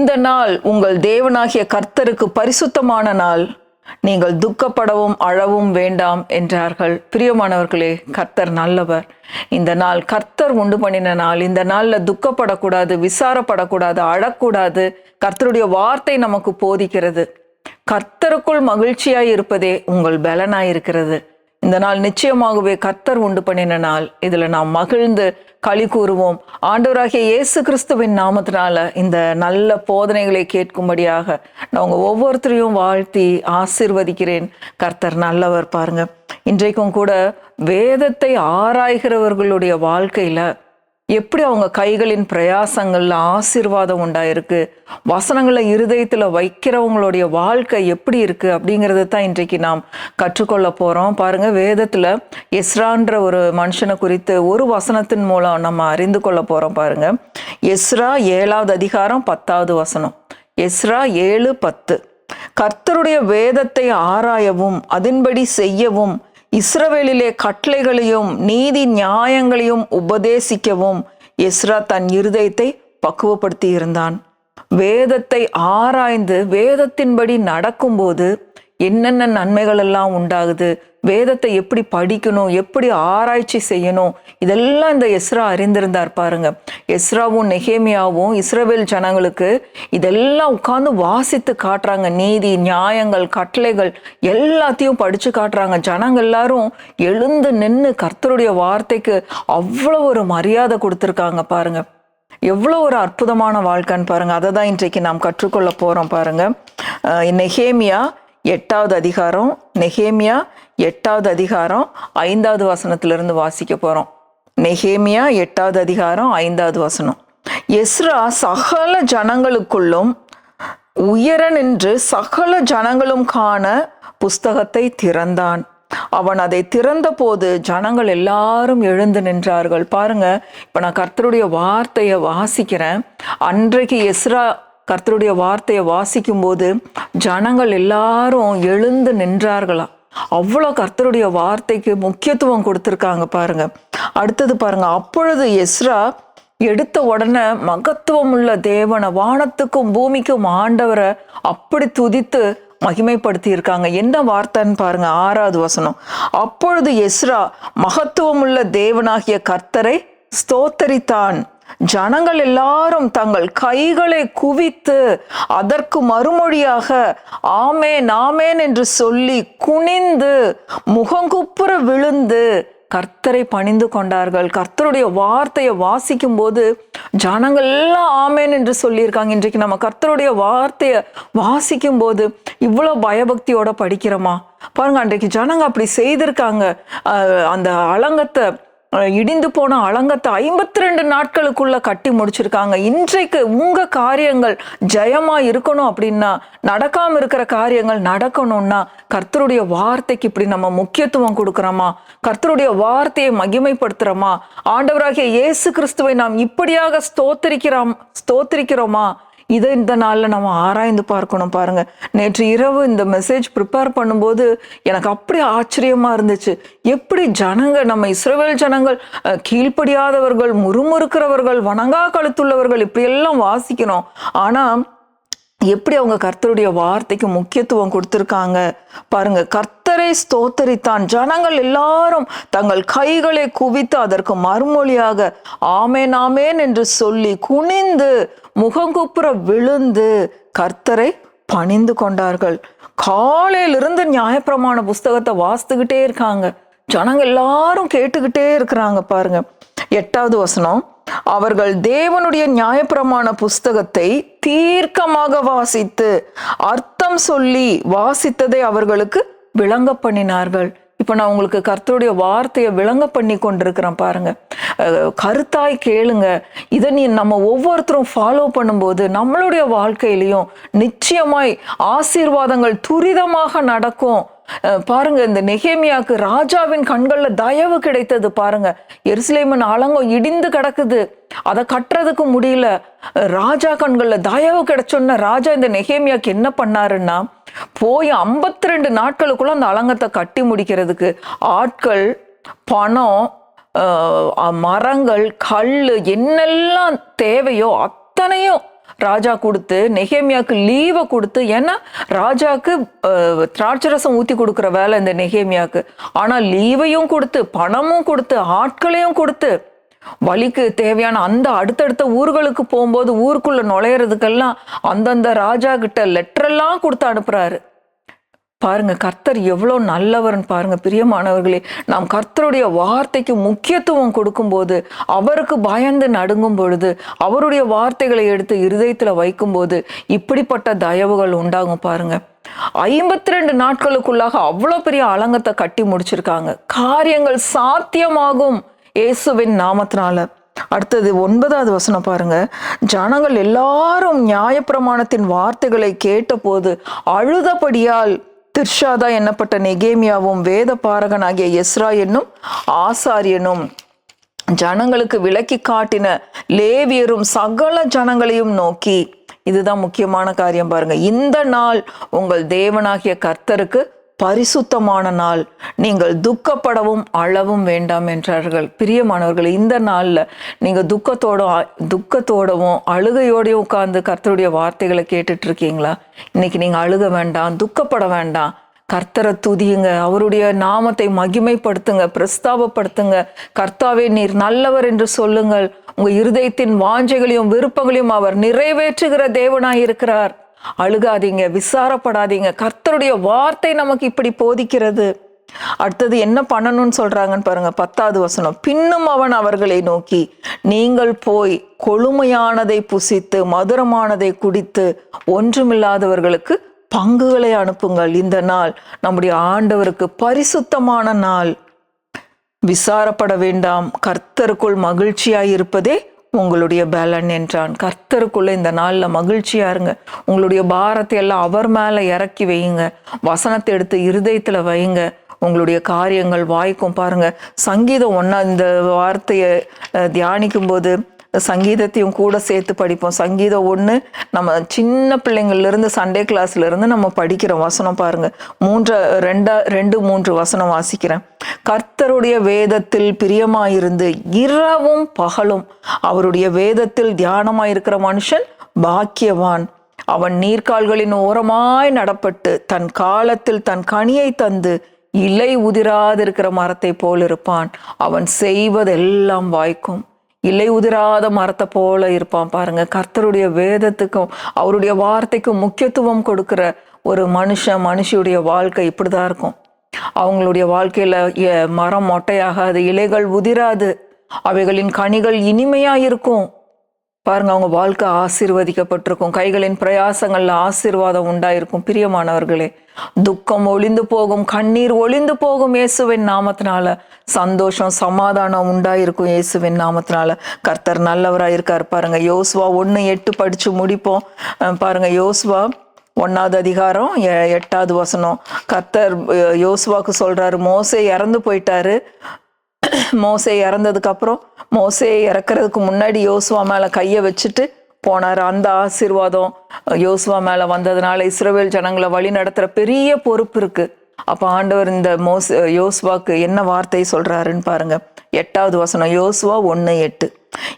இந்த நாள் உங்கள் தேவனாகிய கர்த்தருக்கு பரிசுத்தமான நாள். நீங்கள் துக்கப்படவும் அழவும் வேண்டாம் என்றார்கள். பிரியமானவர்களே கர்த்தர் நல்லவர். இந்த நாள் கர்த்தர் உண்டு பண்ணின நாள். இந்த நாளில் துக்கப்படக்கூடாது விசாரப்படக்கூடாது அழக்கூடாது. கர்த்தருடைய வார்த்தை நமக்கு போதிக்கிறது. கர்த்தருக்குள் மகிழ்ச்சியாய் இருப்பதே உங்கள் பலனாய் இருக்கிறது. இந்த நாள் நிச்சயமாகவே கர்த்தர் உண்டு பண்ணின நாள். இதில் நாம் மகிழ்ந்து களி கூறுவோம். ஆண்டவராகிய இயேசு கிறிஸ்துவின் நாமத்தினால இந்த நல்ல போதனைகளை கேட்கும்படியாக நான் உங்கள் ஒவ்வொருத்தரையும் வாழ்த்தி ஆசிர்வதிக்கிறேன். கர்த்தர் நல்லவர் பாருங்க. இன்றைக்கும் கூட வேதத்தை ஆராய்கிறவர்களுடைய வாழ்க்கையில எப்படி அவங்க கைகளின் பிரயாசங்களில் ஆசீர்வாதம் உண்டாயிருக்கு? வசனங்களை இருதயத்தில் வைக்கிறவங்களுடைய வாழ்க்கை எப்படி இருக்குது அப்படிங்கிறத தான் இன்றைக்கு நாம் கற்றுக்கொள்ள போகிறோம் பாருங்கள் வேதத்தில் எஸ்ரான்ற ஒரு மனுஷனை குறித்து ஒரு வசனத்தின் மூலம் நம்ம அறிந்து கொள்ள போகிறோம் பாருங்கள் எஸ்ரா ஏழாவது அதிகாரம் பத்தாவது வசனம். எஸ்ரா ஏழு பத்து. கர்த்தருடைய வேதத்தை ஆராயவும் அதன்படி செய்யவும் இஸ்ரவேலிலே கட்டளைகளையும் நீதி நியாயங்களையும் உபதேசிக்கவும் இஸ்ரா தன் இருதயத்தை பக்குவப்படுத்தி இருந்தான் வேதத்தை ஆராய்ந்து வேதத்தின்படி நடக்கும்போது என்னென்ன நன்மைகள் எல்லாம் உண்டாகுது? வேதத்தை எப்படி படிக்கணும்? எப்படி ஆராய்ச்சி செய்யணும்? இதெல்லாம் இந்த எஸ்ரா அறிந்திருந்தார் பாருங்க. எஸ்ராவும் நெஹேமியாவும் இஸ்ரவேல் ஜனங்களுக்கு இதெல்லாம் உட்காந்து வாசித்து காட்டுறாங்க. நீதி நியாயங்கள் கட்டளைகள் எல்லாத்தையும் படிச்சு காட்டுறாங்க. ஜனங்கள் எல்லாரும் எழுந்து நின்று கர்த்தருடைய வார்த்தைக்கு அவ்வளோ ஒரு மரியாதை கொடுத்துருக்காங்க பாருங்க. எவ்வளோ ஒரு அற்புதமான வாழ்க்கைன்னு பாருங்க. அதை தான் இன்றைக்கு நாம் கற்றுக்கொள்ள போகிறோம் பாருங்க. நெஹேமியா எட்டாவது அதிகாரம் நெஹேமியா எட்டாவது அதிகாரம் ஐந்தாவது வசனத்திலிருந்து வாசிக்க போகிறோம் நெஹேமியா எட்டாவது அதிகாரம் ஐந்தாவது வசனம். எஸ்ரா சகல ஜனங்களுக்குள்ளும் உயர நின்று சகல ஜனங்களும் காண புஸ்தகத்தை திறந்தான். அவன் அதை திறந்தபோது ஜனங்கள் எல்லாரும் எழுந்து நின்றார்கள். பாருங்க இப்போ நான் கர்த்தருடைய வார்த்தையை வாசிக்கிறேன். அன்றைக்கு எஸ்ரா கர்த்தருடைய வார்த்தையை வாசிக்கும் போது ஜனங்கள் எல்லாரும் எழுந்து நின்றார்களாம் அவ்வளோ கர்த்தருடைய வார்த்தைக்கு முக்கியத்துவம் கொடுத்துருக்காங்க பாருங்க. அடுத்தது பாருங்க அப்பொழுது எஸ்ரா எடுத்த உடனே மகத்துவம் உள்ள தேவனை வானத்துக்கும் பூமிக்கும் ஆண்டவரை அப்படி துதித்து மகிமைப்படுத்தி இருக்காங்க என்ன வார்த்தைன்னு பாருங்க ஆறாவது வசனம். அப்பொழுது எஸ்ரா மகத்துவமுள்ள தேவனாகிய கர்த்தரை ஸ்தோத்தரித்தான். ஜனங்கள் எல்லாரும் தங்கள் கைகளை குவித்து அதற்கு மறுமொழியாக ஆமேன் ஆமேன் என்று சொல்லி குனிந்து முகங்குப்புற விழுந்து கர்த்தரை பணிந்து கொண்டார்கள். கர்த்தருடைய வார்த்தையை வாசிக்கும் போது ஜனங்கள் எல்லாம் ஆமேன் என்று சொல்லியிருக்காங்க. இன்றைக்கு நம்ம கர்த்தருடைய வார்த்தையை வாசிக்கும் போது இவ்வளோ பயபக்தியோட படிக்கிறோமா? பாருங்க அன்றைக்கு ஜனங்க அப்படி செய்திருக்காங்க. அந்த அலங்கத்தை இடிந்து போன அலங்கத்தை ஐம்பத்தி ரெண்டு நாட்களுக்குள்ள கட்டி முடிச்சிருக்காங்க. இன்றைக்கு உங்க காரியங்கள் ஜெயமா இருக்கணும் அப்படின்னா நடக்காம இருக்கிற காரியங்கள் நடக்கணும்னா கர்த்தருடைய வார்த்தைக்கு இப்படி நம்ம முக்கியத்துவம் கொடுக்குறோமா? கர்த்தருடைய வார்த்தையை மகிமைப்படுத்துறோமா? ஆண்டவராகிய இயேசு கிறிஸ்துவை நாம் இப்படியாக ஸ்தோத்திரிக்கிறோம் ஸ்தோத்திரிக்கிறோமா? இதை இந்த நாளில் நம்ம ஆராய்ந்து பார்க்கணும் பாருங்கள் நேற்று இரவு இந்த மெசேஜ் ப்ரிப்பேர் பண்ணும்போது எனக்கு அப்படி ஆச்சரியமாக இருந்துச்சு. எப்படி ஜனங்கள் நம்ம இஸ்ரேல் ஜனங்கள் கீழ்ப்படியாதவர்கள் முறுமுறுக்கிறவர்கள் வணங்கா கழுத்துள்ளவர்கள் இப்படியெல்லாம் வாசிக்கணும் ஆனால் எப்படி அவங்க கர்த்தருடைய வார்த்தைக்கு முக்கியத்துவம் கொடுத்துருக்காங்க? பாருங்க கர்த்தரை ஸ்தோத்தரித்தான். ஜனங்கள் எல்லாரும் தங்கள் கைகளை குவித்து அதற்கு மறுமொழியாக ஆமேன் ஆமேன் என்று சொல்லி குனிந்து முகங்குப்புற விழுந்து கர்த்தரை பணிந்து கொண்டார்கள். காலையிலிருந்து நியாயப்பிரமாண புஸ்தகத்தை வாசித்துக்கிட்டே இருக்காங்க. ஜனங்க எல்லாரும் கேட்டுக்கிட்டே இருக்கிறாங்க பாருங்க. எட்டாவது வசனம் அவர்கள் தேவனுடைய நியாயப்பிரமாண புஸ்தகத்தை தீர்க்கமாக வாசித்து அர்த்தம் சொல்லி வாசித்ததை அவர்களுக்கு விளங்க பண்ணினார்கள். இப்போ நான் உங்களுக்கு கர்த்தருடைய வார்த்தையை விளங்க பண்ணி கொண்டிருக்கிறேன் பாருங்க. கருத்தாய் கேளுங்க. இதை நீ நம்ம ஒவ்வொருத்தரும் ஃபாலோ பண்ணும்போது நம்மளுடைய வாழ்க்கையிலையும் நிச்சயமாய் ஆசீர்வாதங்கள் துரிதமாக நடக்கும். பாருங்க இந்த நெகேமியாவுக்கு ராஜாவின் கண்கள்ல தயவு கிடைத்தது பாருங்க. எருசலேமன் அலங்கம் இடிந்து கிடக்குது. அதை கட்டுறதுக்கு முடியல. ராஜா கண்கள்ல தயவு கிடைச்சோன்ன ராஜா இந்த நெகேமியாக்கு என்ன பண்ணாருன்னா போய் 52 ரெண்டு நாட்களுக்குள்ள அந்த அலங்கத்தை கட்டி முடிக்கிறதுக்கு ஆட்கள் பணம் மரங்கள் கல் என்னெல்லாம் தேவையோ அத்தனையும் ராஜா கொடுத்து நெகேமியாவுக்கு லீவை கொடுத்து ஏன்னா ராஜாவுக்கு திராட்சரசம் ஊற்றி கொடுக்குற வேலை இந்த நெகேமியாவுக்கு ஆனால் லீவையும் கொடுத்து பணமும் கொடுத்து ஆட்களையும் கொடுத்து வழிக்கு தேவையான அந்த அடுத்தடுத்த ஊர்களுக்கு போகும்போது ஊருக்குள்ள நுழையிறதுக்கெல்லாம் அந்தந்த ராஜா கிட்ட லெட்டரெல்லாம் கொடுத்து அனுப்புறாரு. பாருங்க கர்த்தர் எவ்வளோ நல்லவர்னு பாருங்க பிரியமானவர்களே. நாம் கர்த்தருடைய வார்த்தைக்கு முக்கியத்துவம் கொடுக்கும்போது அவருக்கு பயந்து நடுங்கும் பொழுது அவருடைய வார்த்தைகளை எடுத்து இருதயத்தில் வைக்கும்போது இப்படிப்பட்ட தயவுகள் உண்டாகும் பாருங்க. ஐம்பத்தி ரெண்டு நாட்களுக்குள்ளாக அவ்வளோ பெரிய அலங்கத்தை கட்டி முடிச்சிருக்காங்க. காரியங்கள் சாத்தியமாகும் இயேசுவின் நாமத்தினால. அடுத்தது ஒன்பதாவது வசனம் பாருங்க. ஜனங்கள் எல்லாரும் நியாயப்பிரமாணத்தின் வார்த்தைகளை கேட்டபோது அழுதபடியால் திர்ஷாதா என்னப்பட்ட நெகேமியாவும் வேத பாரகனாகிய எஸ்ரா என்னும் ஆசாரியனும் ஜனங்களுக்கு விளக்கி காட்டின லேவியரும் சகல ஜனங்களையும் நோக்கி. இதுதான் முக்கியமான காரியம் பாருங்க. இந்த நாள் உங்கள் தேவனாகிய கர்த்தருக்கு பரிசுத்தமான நாள். நீங்கள் துக்கப்படவும் அழவும் வேண்டாம் என்றார்கள். பிரியமானவர்கள் இந்த நாளில் நீங்கள் துக்கத்தோட துக்கத்தோடவும் அழுகையோடையும் உட்கார்ந்து கர்த்தருடைய வார்த்தைகளை கேட்டுட்டு இருக்கீங்களா இன்னைக்கு நீங்கள் அழுக வேண்டாம் துக்கப்பட வேண்டாம். கர்த்தரை துதியுங்க அவருடைய நாமத்தை மகிமைப்படுத்துங்க பிரஸ்தாபப்படுத்துங்க. கர்த்தாவே நீர் நல்லவர் என்று சொல்லுங்கள். உங்கள் இருதயத்தின் வாஞ்சைகளையும் விருப்பங்களையும் அவர் நிறைவேற்றுகிற தேவனாய் இருக்கிறார் அழுகாதீங்க விசாரப்படாதீங்க. கர்த்தருடைய வார்த்தை நமக்கு இப்படி போதிக்கிறது. அடுத்தது என்ன பண்ணணும்னு சொல்றாங்கன்னு பாருங்க பத்தாவது வசனம். பின்னும் அவன் அவர்களை நோக்கி நீங்கள் போய் கொழுமையானதை புசித்து மதுரமானதை குடித்து ஒன்றுமில்லாதவர்களுக்கு பங்குகளை அனுப்புங்கள். இந்த நாள் நம்முடைய ஆண்டவருக்கு பரிசுத்தமான நாள். விசாரப்பட வேண்டாம். கர்த்தருக்குள் மகிழ்ச்சியாய் இருப்பதே உங்களுடைய பலன் என்றான். கர்த்தருக்குள்ள இந்த நாளில் மகிழ்ச்சியா இருங்க. உங்களுடைய பாரத்தை எல்லாம் அவர் மேலே இறக்கி வையுங்க. வசனத்தை எடுத்து இருதயத்தில் வையுங்க. உங்களுடைய காரியங்கள் வாய்க்கும் பாருங்க. சங்கீதம் ஒன்றா இந்த வார்த்தையை தியானிக்கும் போது சங்கீதத்தையும் கூட சேர்த்து படிப்போம். சங்கீதம் ஒன்று நம்ம சின்ன பிள்ளைங்கள்லேருந்து சண்டே கிளாஸ்லேருந்து நம்ம படிக்கிற வசனம் பாருங்க. மூன்று ரெண்டா ரெண்டு மூன்று வசனம் வாசிக்கிறேன். கர்த்தருடைய வேதத்தில் பிரியமாயிருந்து இரவும் பகலும் அவருடைய வேதத்தில் தியானமாயிருக்கிற மனுஷன் பாக்கியவான். அவன் நீர்க்கால்களின் ஓரமாய் நடப்பட்டு தன் காலத்தில் தன் கனியை தந்து இலை உதிராதிருக்கிற மரத்தை போல் இருப்பான். அவன் செய்வதெல்லாம் வாய்க்கும். இலை உதிராத மரத்தை போல இருப்பான் பாருங்க. கர்த்தருடைய வேதத்துக்கும் அவருடைய வார்த்தைக்கும் முக்கியத்துவம் கொடுக்கிற ஒரு மனுஷன் மனுஷியுடைய வாழ்க்கை இப்படிதான் இருக்கும். அவங்களுடைய வாழ்க்கையில எ- மரம் மொட்டையாகாது இலைகள் உதிராது. அவைகளின் கனிகள் இனிமையா இருக்கும் பாருங்க அவங்க வாழ்க்கை ஆசீர்வதிக்கப்பட்டிருக்கும். கைகளின் பிரயாசங்கள்ல ஆசீர்வாதம் உண்டாயிருக்கும். பிரியமானவர்களே துக்கம் ஒளிந்து போகும் கண்ணீர் ஒளிந்து போகும் இயேசுவின் நாமத்தினால சந்தோஷம் சமாதானம் உண்டாயிருக்கும் இயேசுவின் நாமத்தினால. கர்த்தர் நல்லவராக இருக்கார் பாருங்க. யோசுவா ஒன்று எட்டு படிச்சு முடிப்போம். பாருங்க யோசுவா ஒன்னாவது அதிகாரம் எ- எட்டாவது வசனம். கர்த்தர் யோசுவாக்கு சொல்றாரு மோசே இறந்து போயிட்டாரு. மோசே இறந்ததுக்கு அப்புறம் மோசே இறக்குறதுக்கு முன்னாடி யோசுவா மேலே கையை வச்சுட்டு போனார். அந்த ஆசீர்வாதம் யோசுவா மேலே வந்ததுனால இஸ்ரவேல் ஜனங்களை வழி நடத்துகிற பெரிய பொறுப்பு இருக்குது அப்போ ஆண்டவர் இந்த மோஸ் யோசுவாக்கு என்ன வார்த்தை சொல்கிறாருன்னு பாருங்க. எட்டாவது வசனம் யோசுவா ஒன்று எட்டு.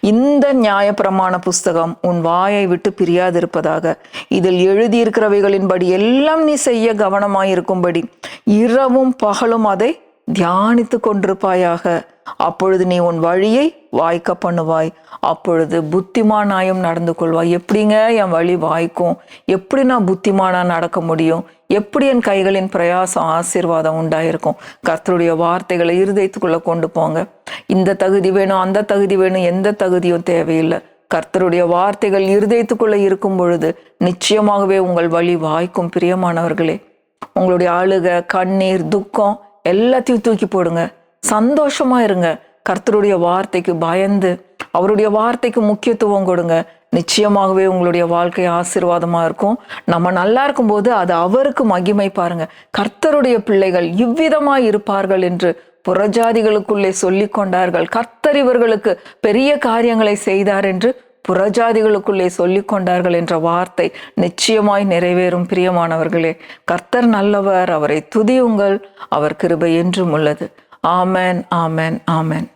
இந்த நியாயப்பிரமாண புஸ்தகம் உன் வாயை விட்டு பிரியாதிருப்பதாக. இதில் எழுதியிருக்கிறவைகளின்படி எல்லாம் நீ செய்ய கவனமாயிருக்கும்படி. இரவும் பகலும் அதை தியானித்து கொண்டிருப்பாயாக. அப்பொழுது நீ உன் வழியை வாய்க்க பண்ணுவாய். அப்பொழுது புத்திமானாயும் நடந்து கொள்வாய். எப்படிங்க என் வழி வாய்க்கும்? எப்படி நான் புத்திமானா நடக்க முடியும்? எப்படி என் கைகளின் பிரயாசம் ஆசீர்வாதம் உண்டாயிருக்கும்? கர்த்தருடைய வார்த்தைகளை இருதயத்துக்குள்ளே கொண்டு போங்க. இந்த தகுதி வேணும் அந்த தகுதி வேணும் எந்த தகுதியும் தேவையில்லை. கர்த்தருடைய வார்த்தைகள் இருதயத்துக்குள்ளே இருக்கும் பொழுது நிச்சயமாகவே உங்கள் வழி வாய்க்கும் பிரியமானவர்களே. உங்களுடைய அழுக கண்ணீர் துக்கம் எல்லாத்தையும் தூக்கி போடுங்க. சந்தோஷமா இருங்க. கர்த்தருடைய வார்த்தைக்கு பயந்து அவருடைய வார்த்தைக்கு முக்கியத்துவம் கொடுங்க. நிச்சயமாகவே உங்களுடைய வாழ்க்கை ஆசீர்வாதமாக இருக்கும். நம்ம நல்லா இருக்கும்போது அது அவருக்கு மகிமை பாருங்க. கர்த்தருடைய பிள்ளைகள் இவ்விதமாக இருப்பார்கள் என்று புறஜாதிகளுக்குள்ளே சொல்லி கொண்டார்கள் கர்த்தர் இவர்களுக்கு பெரிய காரியங்களை செய்தார் என்று புறஜாதிகளுக்குள்ளே சொல்லி கொண்டார்கள் என்ற வார்த்தை நிச்சயமாய் நிறைவேறும் பிரியமானவர்களே. கர்த்தர் நல்லவர் அவரை துதியுங்கள் அவர் கிருபை என்றும் உள்ளது. ஆமென் ஆமென் ஆமேன்.